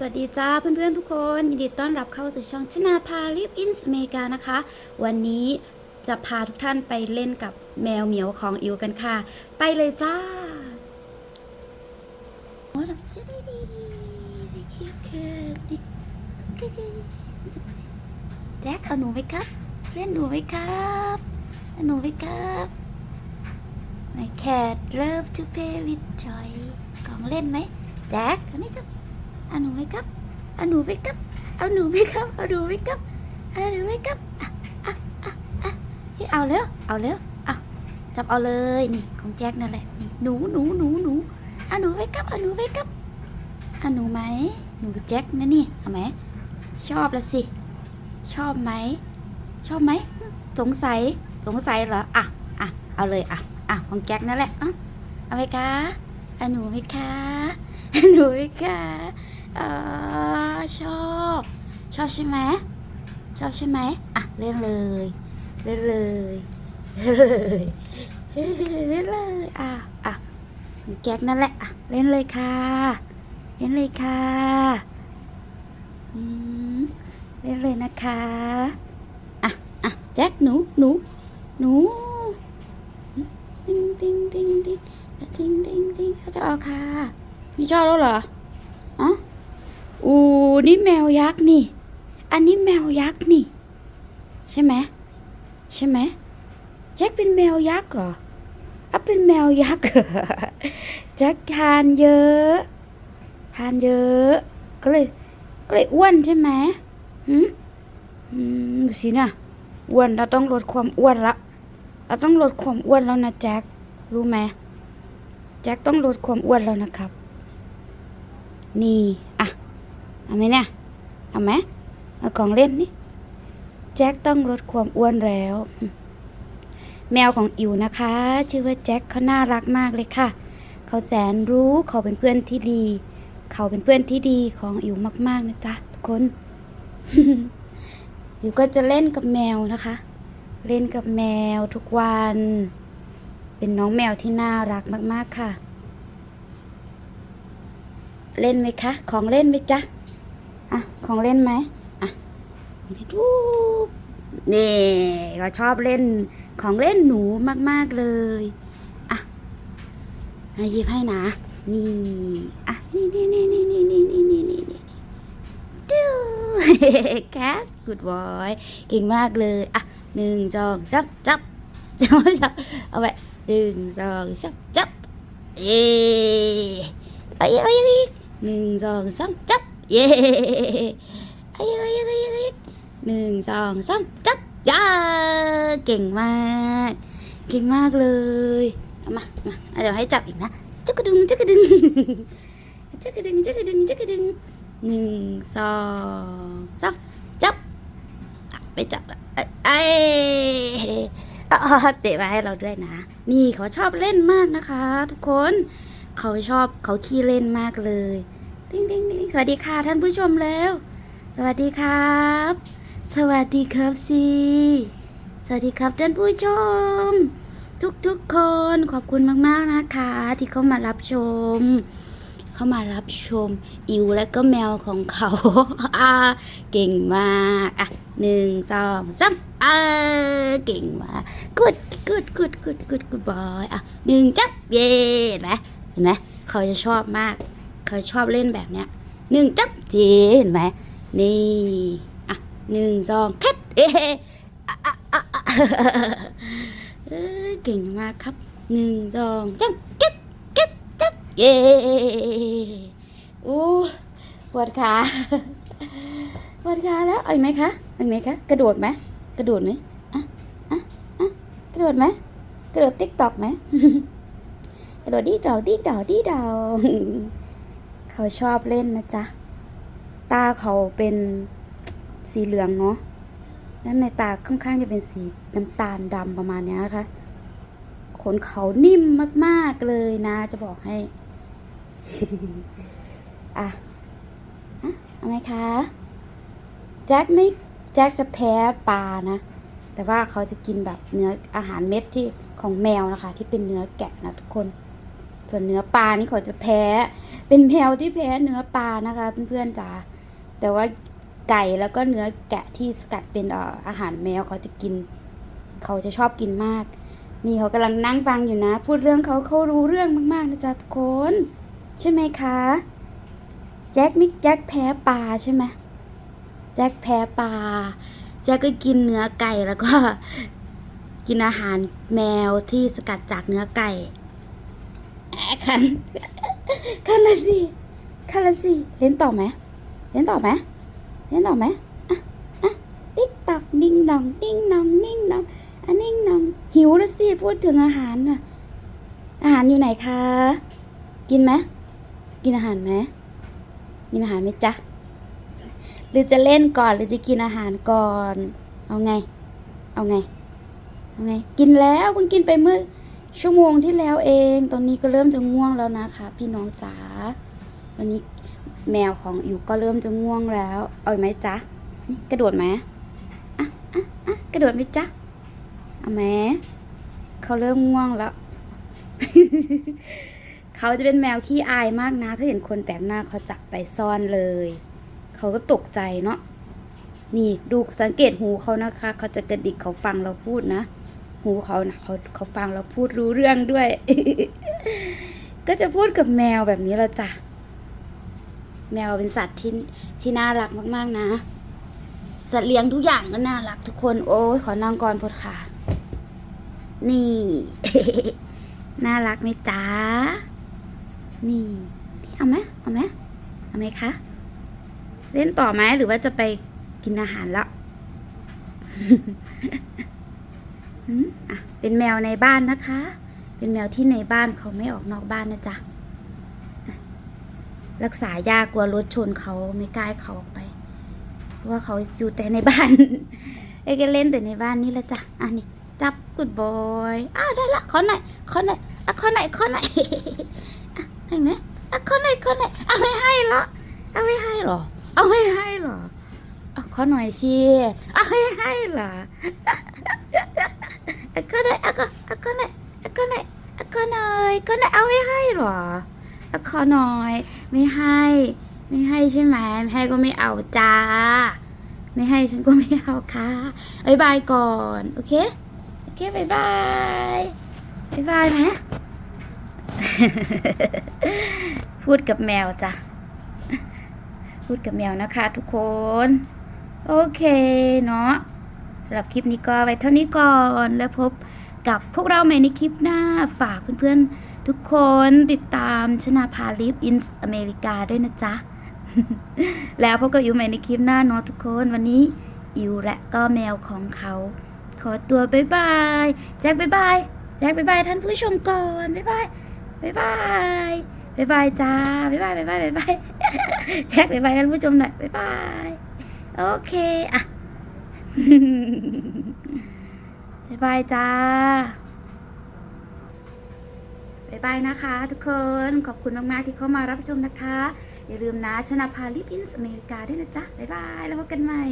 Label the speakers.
Speaker 1: สวัสดีจ้าเพื่อนๆทุกคนยินดีต้อนรับเข้าสู่ช่องชนาพาลิฟอินสเมกานะคะ วันนี้จะพาทุกท่านไปเล่นกับแมวเหมียวของอิวกันค่ะ ไปเลยจ้าโอ้ยแบบจะได้ดีแจ็คเอาหนูไหมครับ เล่นหนูไหมครับเอาหนูไหมครับ My cat love to play with joy ของเล่นไหมแจ็คอันนี้ครับ เอาหนูไหมครับเอาหนูไหมครับเอาหนูไหมครับเอาหนูไหมครับเอาหนูไหมครับอะอะอะอะนี่เอาแล้วเอาแล้วอะจับเอาเลยนี่ของแจ็คนั่นแหละนี่หนูหนูหนูหนูเอาหนูไหมครับเอาหนูไหมครับเอาหนูไหมหนูแจ็คนะนี่เอาไหมชอบละสิชอบไหมชอบไหมสงสัยสงสัยเหรออะอะเอาเลยอะอะของแจ็คนั่นแหละอะเอาไหมคะเอาหนูไหมคะเอาหนูไหมคะ เออชอบ ชอบใช่ไหมชอบใช่ไหมอะเล่นเลย เล่นเลยเล่นเลยเล่นเลยอะอะแก๊กนั่นแหละอะเล่นเลยค่ะเล่นเลยค่ะเล่นเลยนะคะอะอะแจ็คหนูหนูหนูติ้งติ้งติ้งติ้งติ้งติ้งติ้งเขาจะเอาค่ะไม่ชอบแล้วเหรอ นี่แมวยักษ์นี่ อันนี้แมวยักษ์นี่ ใช่ไหมใช่ไหมแจ็คเป็นแมวยักษ์เหรออะเป็นแมวยักษ์แจ็คทานเยอะ ทานเยอะ ก็เลยก็เลยอ้วนใช่ไหมหืมดูสินะอ้วนเราต้องลดความอ้วนละเราต้องลดความอ้วนแล้วนะแจ็ครู้ไหมแจ็คต้องลดความอ้วนแล้วนะครับ นี่ เอาไหมเนี่ยเอาไหมเอาของเล่นนี่แจ็คต้องลดความอ้วนแล้ว แมวของอิวนะคะ ชื่อว่าแจ็คเขาน่ารักมากเลยค่ะ เขาแสนรู้เขาเป็นเพื่อนที่ดี เขาเป็นเพื่อนที่ดีของอิวมากๆนะจ๊ะทุกคนอิวก็จะเล่นกับแมวนะคะ เล่นกับแมวทุกวัน เป็นน้องแมวที่น่ารักมากๆค่ะ เล่นไหมคะ ของเล่นไหมจ๊ะ อะ ของเล่นไหมอะรูปนี่ก็ชอบเล่นของเล่นหนูมาก ๆ เลย อะให้หยิบให้นะ นี่ อะ นี่นี่นี่นี่นี่นี่นี่นี่นี่นี่ดูแคส good boy เก่งมากเลย อะหนึ่งสองจับจับจับจับเอาไปหนึ่งสองจับจับเย้เออเอาอีกเออหนึ่งสองสามจับ เย้ไอ้ไอ้ไอ้ไอ้หนึ่งสองสามจับยาเก่งมาก เก่งมากเลยเอามามาเดี๋ยวให้จับอีกนะจักกระดึงจักกระดึงจักกระดึงจักกระดึงจักกระดึงหนึ่งสองสามจับอะไปจับละเอ้ยไอ้เอาเตะมาให้เราด้วยนะ นี่เขาชอบเล่นมากนะคะ ทุกคนเขาชอบเขาขี้เล่นมากเลย ติ๊งติ๊งติ๊งสวัสดีค่ะท่านผู้ชมแล้ว สวัสดีครับ สวัสดีครับซีสวัสดีครับท่านผู้ชม ทุกๆคนขอบคุณมากๆนะคะ ที่เข้ามารับชม เข้ามารับชมอิวและก็แมวของเขาอ่าเก่งมากอะหนึ่งสองสามเออเก่งมากกุดกุดกุดกุดกุดกุดบอยอะหนึ่งจับเย่เห็นไหมเห็นไหมเขาจะชอบมาก เขาชอบเล่นแบบเนี้ยหนึ่งจับเจเห็นไหมนี่อะหนึ่งสองแคทเอ๊ะเก่งมากครับหนึ่งสองจับแคทแคทจับเย่อู้ปวดขาปวดขาแล้วเอาอีกไหมคะเอาอีกไหมคะกระโดดไหมกระโดดไหมอะอะอะกระโดดไหมกระโดดติ๊กตอกไหมกระโดดดีดาดีดาดีดา เขาชอบเล่นนะจ๊ะ ตาเขาเป็นสีเหลืองเนาะแล้วในตาค่อนข้างจะเป็นสีน้ำตาลดำประมาณนี้ยค่ะขนเขานิ่มมากๆเลยนะ จะบอกให้ อะอะเอาไหมคะ แจ็คไม่แจ็คจะแพ้ปลานะ แต่ว่าเขาจะกินแบบเนื้ออาหารเม็ดที่ของแมวนะคะ ที่เป็นเนื้อแกะนะทุกคน ส่วนเนื้อปลานี่เขาจะแพ้ เป็นแมวที่แพ้เนื้อปลานะคะเพื่อนๆจ๋าแต่ว่าไก่แล้วก็เนื้อแกะที่สกัดเป็นเอ่ออาหารแมวเขาจะกิน เขาจะชอบกินมาก นี่เขากำลังนั่งฟังอยู่นะ พูดเรื่องเขาเขารู้เรื่องมากๆนะจ๊ะทุกคนใช่ไหมคะแจ็คมิกแจ็คแพ้ปลาใช่ไหมแจ็คแพ้ปลาแจ็คก็กินเนื้อไก่แล้วก็ กินอาหารแมวที่สกัดจากเนื้อไก่ คันคันละสิคันละสิเล่นต่อไหมเล่นต่อไหมเล่นต่อไหมอะอะติ๊กตักนิ่งนองนิ่งนองนิ่งนองอันนิ่งนองหิวแล้วสิพูดถึงอาหารน่ะอาหารอยู่ไหนคะ กินไหมกินอาหารไหมกินอาหารไหมจ๊ะหรือจะเล่นก่อนหรือจะกินอาหารก่อน เอาไง เอาไง เอาไง กินแล้วเพิ่งกินไปเมื่อ ชั่วโมงที่แล้วเอง ตอนนี้ก็เริ่มจะง่วงแล้วนะคะ พี่น้องจ๋า ตอนนี้แมวของอยู่ก็เริ่มจะง่วงแล้ว เอาไหมจ๊ะ กระโดดไหมอะอะอะกระโดดไหมจ๊ะ เอาไหมเขาเริ่มง่วงแล้ว เขาจะเป็นแมวขี้อายมากนะ ถ้าเห็นคนแปลกหน้าเขาจับไปซ่อนเลย เขาก็ตกใจเนาะ นี่ดูสังเกตหูเขานะคะ เขาจะกระดิกเขาฟังเราพูดนะ หูเขานะเขาเขาฟังเราพูดรู้เรื่องด้วย ก็จะพูดกับแมวแบบนี้ละจ้ะ แมวเป็นสัตว์ที่ที่น่ารักมากๆนะ สัตว์เลี้ยงทุกอย่างก็น่ารักทุกคน โอ้ยขอนั่งก่อนพดขานี่ น่ารักไหมจ๊ะ นี่นี่เอาไหมเอาไหมเอาไหมคะ เล่นต่อไหมหรือว่าจะไปกินอาหารละ อะเป็นแมวในบ้านนะคะ เป็นแมวที่ในบ้านเขาไม่ออกนอกบ้านนะจ๊ะรักษายากกลัวรถชนเขาไม่กล้าเขาออกไปเพราะว่าเขาอยู่แต่ในบ้านไอ้ก็เล่นแต่ในบ้านนี่แหละจ้ะอะนี่จับกุดบอยอ้าวได้ละขอหน่อยขอหน่อยอะขอหน่อยขอหน่อยให้ไหมอะขอหน่อยขอหน่อยเอาไม่ให้เหรอ เอาไม่ให้เหรอเอาไม่ให้เหรอ อาขอหน่อยชีเอาไม่ให้เหรออะก็ได้อะก็อะก็ได้อะก็ได้อะก็หน่อยก็ได้เอาไม่ให้เหรออะขอหน่อย ไม่ให้ ไม่ให้ใช่ไหมไม่ให้ก็ไม่เอาจ้า ไม่ให้ฉันก็ไม่เอาค่ะบายบายก่อนโอเคโอเคบายบายบายบายไหมพูดกับแมวจ้ะ พูดกับแมวนะคะทุกคน โอเคเนาะสำหรับคลิปนี้ก็ไว้เท่านี้ก่อนแล้วพบกับพวกเราใหม่ในคลิปหน้าฝากเพื่อนๆ ทุกคนติดตามชนาพาลิฟอินอเมริกาด้วยนะจ๊ะ แล้วพบกับอิวใหม่ในคลิปหน้าเนาะทุกคนวันนี้อิวและก็แมวของเขา ขอตัวบายบายแจ็คบายบายแจ็คบายบายท่านผู้ชมก่อนบายบายบายบายบายบายจ้าบายบายบายบายบายบายแจ็คบายบายท่านผู้ชมหน่อยบายบาย โอเคอะบายบายจ้าบายบายนะคะ ทุกคนขอบคุณมาก ๆ ที่เข้ามารับชมนะคะ อย่าลืมนะชนะพาลิปอินส์อเมริกาด้วยนะจ๊ะบ๊ายบาย แล้วพบกันใหม่